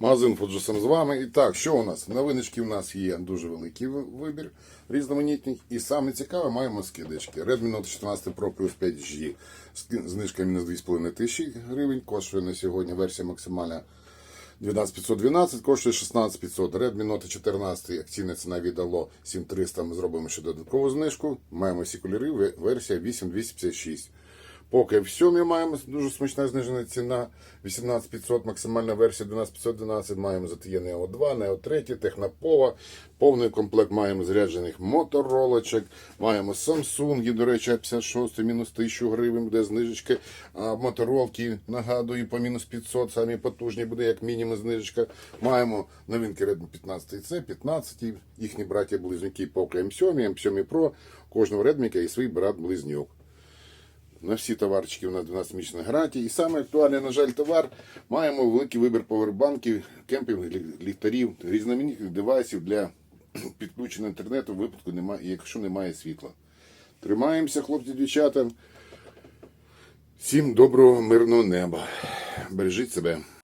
Магазин Фуджисом з вами. І так, що у нас? Новиночки у нас є дуже великий вибір різноманітних. І саме цікаве, маємо скидочки. Redmi Note 14 Pro Plus 5G. Ски- Знижка мінус 2,5 тисячі гривень. Коштує на сьогодні версія максимальна 12512, коштує 16500. Redmi Note 14, акційна ціна віддало 7300. Ми зробимо ще додаткову знижку. Маємо всі кольори, версія 8256. Поки в сьомі маємо дуже смачна знижена ціна 18500, максимальна версія 12512. Маємо ZTE Neo 2, Neo 3, Технопова. Повний комплект маємо заряджених моторолочок. Маємо Samsung, до речі, 56 мінус 1000 гривень буде знижечка. А моторолки, нагадую, по мінус 500, самі потужні буде як мінімум знижечка. Маємо новинки Redmi 15C, 15, їхні браття-близнюки поки M7, M7 Pro. Кожного Redmi є свій брат-близнюк. На всі товарчики у нас 12 місячна гарантія. І саме актуальний, на жаль, товар. Маємо великий вибір повербанків, кемпів, ліхтарів, різноманітних девайсів для підключення інтернету в випадку, немає, якщо немає світла. Тримаємося, хлопці, дівчата. Всім доброго, мирного неба. Бережіть себе.